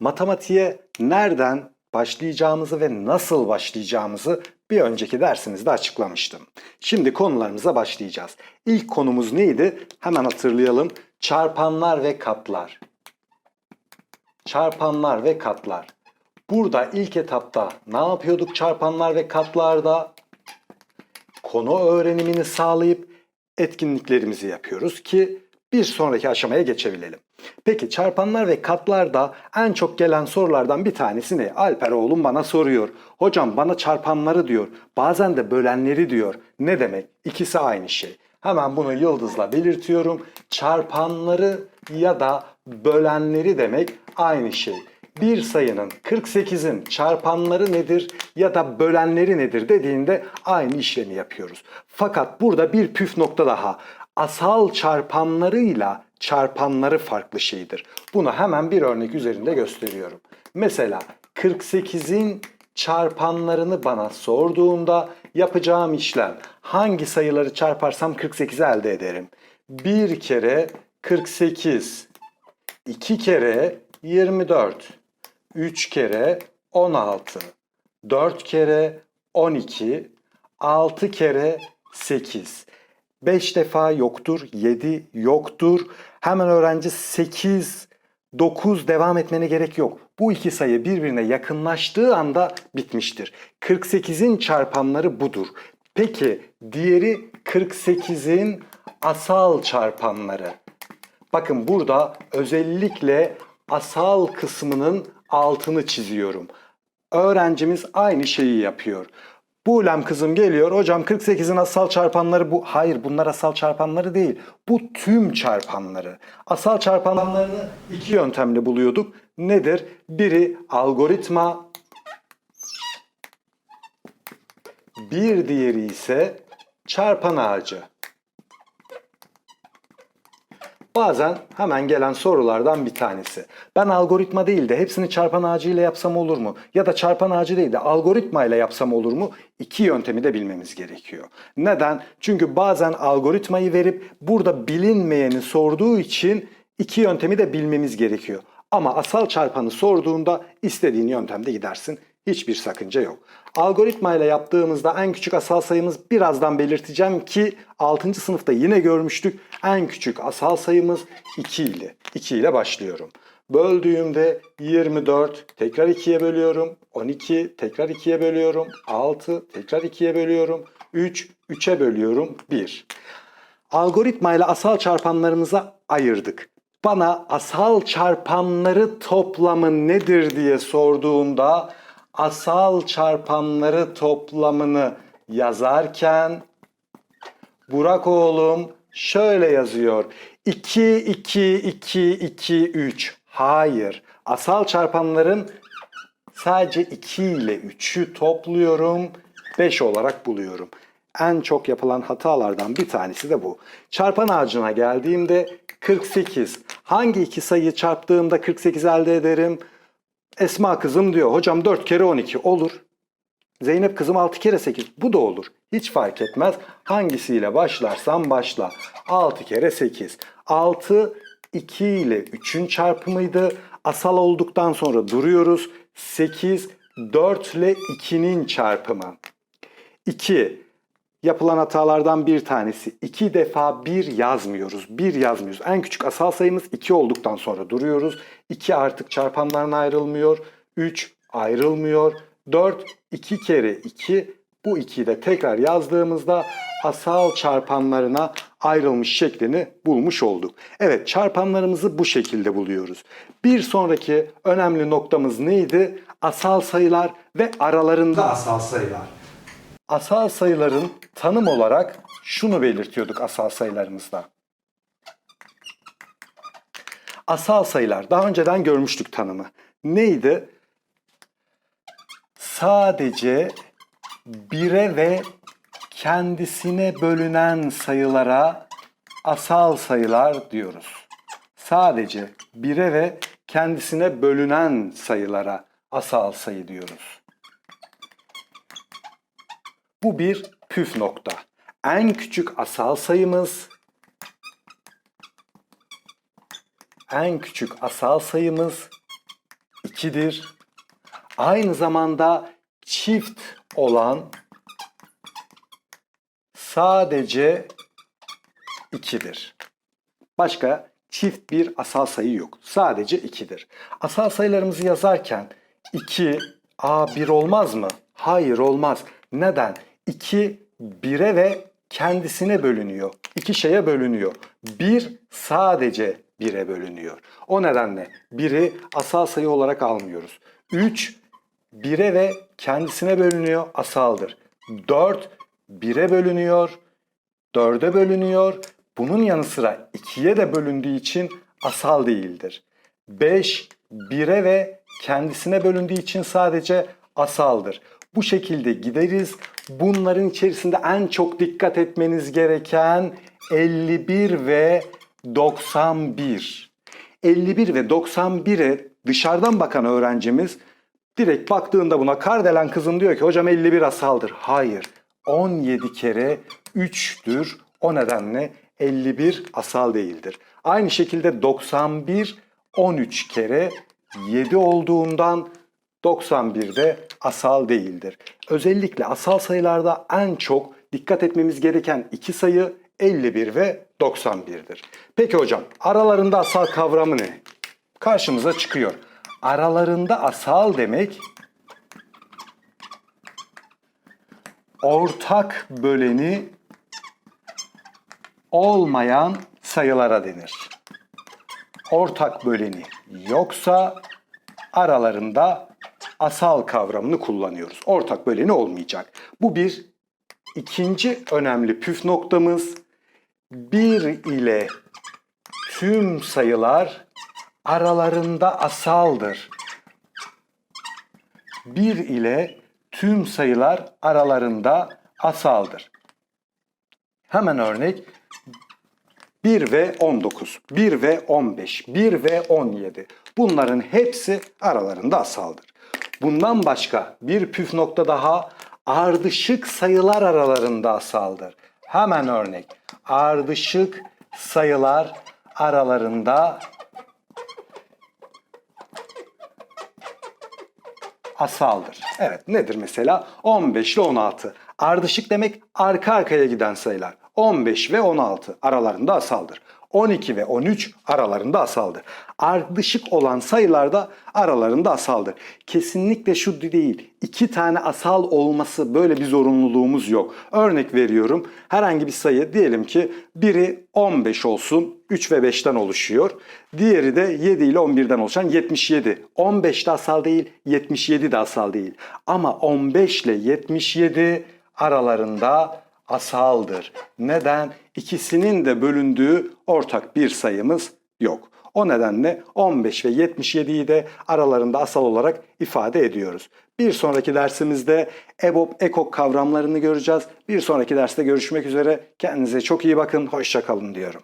Matematiğe nereden başlayacağımızı ve nasıl başlayacağımızı bir önceki dersimizde açıklamıştım. Şimdi konularımıza başlayacağız. İlk konumuz neydi? Hemen hatırlayalım. Çarpanlar ve katlar. Çarpanlar ve katlar. Burada ilk etapta ne yapıyorduk çarpanlar ve katlarda? Konu öğrenimini sağlayıp etkinliklerimizi yapıyoruz ki bir sonraki aşamaya geçebilelim. Peki çarpanlar ve katlarda en çok gelen sorulardan bir tanesi ne? Alper oğlum bana soruyor. Hocam bana çarpanları diyor. Bazen de bölenleri diyor. Ne demek? İkisi aynı şey. Hemen bunu yıldızla belirtiyorum. Çarpanları ya da bölenleri demek aynı şey. Bir sayının 48'in çarpanları nedir ya da bölenleri nedir dediğinde aynı işlemi yapıyoruz. Fakat burada bir püf nokta daha. Asal çarpanlarıyla çarpanları farklı şeydir. Bunu hemen bir örnek üzerinde gösteriyorum. Mesela 48'in çarpanlarını bana sorduğunda yapacağım işlem hangi sayıları çarparsam 48'i elde ederim. Bir kere 48, iki kere 24, 3 kere 16, 4 kere 12, 6 kere 8. 5 defa yoktur, 7 yoktur. Hemen öğrenci 8, 9 devam etmene gerek yok. Bu iki sayı birbirine yakınlaştığı anda bitmiştir. 48'in çarpanları budur. Peki diğeri 48'in asal çarpanları. Bakın burada özellikle asal kısmının altını çiziyorum. Öğrencimiz aynı şeyi yapıyor. Buğlem kızım geliyor. Hocam 48'in asal çarpanları bu. Hayır bunlar asal çarpanları değil. Bu tüm çarpanları. Asal çarpanlarını iki yöntemle buluyorduk. Nedir? Biri algoritma. Bir diğeri ise çarpan ağacı. Bazen hemen gelen sorulardan bir tanesi. Ben algoritma değil de hepsini çarpan ağacıyla yapsam olur mu? Ya da çarpan ağacı değil de algoritma ile yapsam olur mu? İki yöntemi de bilmemiz gerekiyor. Neden? Çünkü bazen algoritmayı verip burada bilinmeyeni sorduğu için iki yöntemi de bilmemiz gerekiyor. Ama asal çarpanı sorduğunda istediğin yöntemde gidersin. Hiçbir sakınca yok. Algoritma ile yaptığımızda en küçük asal sayımız birazdan belirteceğim ki 6. sınıfta yine görmüştük. En küçük asal sayımız 2 ile. 2 ile başlıyorum. Böldüğümde 24 tekrar 2'ye bölüyorum. 12 tekrar 2'ye bölüyorum. 6 tekrar 2'ye bölüyorum. 3 3'e bölüyorum. 1. Algoritma ile asal çarpanlarımıza ayırdık. Bana asal çarpanları toplamı nedir diye sorduğunda asal çarpanları toplamını yazarken Burak oğlum şöyle yazıyor. 2 2 2 2 3. Hayır. Asal çarpanların sadece 2 ile 3'ü topluyorum. 5 olarak buluyorum. En çok yapılan hatalardan bir tanesi de bu. Çarpan ağacına geldiğimde 48. Hangi iki sayıyı çarptığımda 48 elde ederim? Esma kızım diyor. Hocam 4 kere 12 olur. Zeynep kızım 6 kere 8. Bu da olur. Hiç fark etmez. Hangisiyle başlarsam başla. 6 kere 8. 6 2 ile 3'ün çarpımıydı. Asal olduktan sonra duruyoruz. 8 4 ile 2'nin çarpımı. 2 yapılan hatalardan bir tanesi. iki defa bir yazmıyoruz. Bir yazmıyoruz. En küçük asal sayımız 2 olduktan sonra duruyoruz. 2 artık çarpanlarına ayrılmıyor. 3 ayrılmıyor. 4 2 kere 2 bu 2'yi de tekrar yazdığımızda asal çarpanlarına ayrılmış şeklini bulmuş olduk. Evet çarpanlarımızı bu şekilde buluyoruz. Bir sonraki önemli noktamız neydi? Asal sayılar ve aralarında asal sayılar. Asal sayıların tanım olarak şunu belirtiyorduk asal sayılarımızda. Asal sayılar daha önceden görmüştük tanımı. Neydi? Sadece bire ve kendisine bölünen sayılara asal sayılar diyoruz. Sadece bire ve kendisine bölünen sayılara asal sayı diyoruz. Bu bir püf nokta. En küçük asal sayımız en küçük asal sayımız 2'dir. Aynı zamanda çift olan sadece 2'dir. Başka çift bir asal sayı yok. Sadece 2'dir. Asal sayılarımızı yazarken 2 A1 olmaz mı? Hayır olmaz. Neden? 2 1'e ve kendisine bölünüyor. İki şeye bölünüyor. 1 sadece 1'e bölünüyor. O nedenle 1'i asal sayı olarak almıyoruz. 3 1'e ve kendisine bölünüyor asaldır. 4 1'e bölünüyor, 4'e bölünüyor. Bunun yanı sıra 2'ye de bölündüğü için asal değildir. 5 1'e ve kendisine bölündüğü için sadece asaldır. Bu şekilde gideriz. Bunların içerisinde en çok dikkat etmeniz gereken 51 ve 91. 51 ve 91'e dışarıdan bakan öğrencimiz direkt baktığında buna kardelen kızım diyor ki hocam 51 asaldır. Hayır. 17 kere 3'tür. O nedenle 51 asal değildir. Aynı şekilde 91 13 kere 7 olduğundan 91 de asal değildir. Özellikle asal sayılarda en çok dikkat etmemiz gereken iki sayı 51 ve 91'dir. Peki hocam aralarında asal kavramı ne? Karşımıza çıkıyor. Aralarında asal demek ortak böleni olmayan sayılara denir. Ortak böleni yoksa aralarında asal kavramını kullanıyoruz. Ortak böleni olmayacak. Bu bir ikinci önemli püf noktamız. 1 ile tüm sayılar aralarında asaldır. 1 ile tüm sayılar aralarında asaldır. Hemen örnek 1 ve 19, 1 ve 15, 1 ve 17. Bunların hepsi aralarında asaldır. Bundan başka bir püf nokta daha ardışık sayılar aralarında asaldır. Hemen örnek ardışık sayılar aralarında asaldır. Evet nedir mesela? 15 ile 16. Ardışık demek arka arkaya giden sayılar. 15 ve 16 aralarında asaldır. 12 ve 13 aralarında asaldır. Ardışık olan sayılar da aralarında asaldır. Kesinlikle şu değil. iki tane asal olması böyle bir zorunluluğumuz yok. Örnek veriyorum. Herhangi bir sayı diyelim ki biri 15 olsun. 3 ve 5'ten oluşuyor. Diğeri de 7 ile 11'den oluşan 77. 15 de asal değil, 77 de asal değil. Ama 15 ile 77 aralarında asaldır. Neden? İkisinin de bölündüğü ortak bir sayımız yok. O nedenle 15 ve 77'yi de aralarında asal olarak ifade ediyoruz. Bir sonraki dersimizde EBOB, EKOK kavramlarını göreceğiz. Bir sonraki derste görüşmek üzere. Kendinize çok iyi bakın. Hoşçakalın diyorum.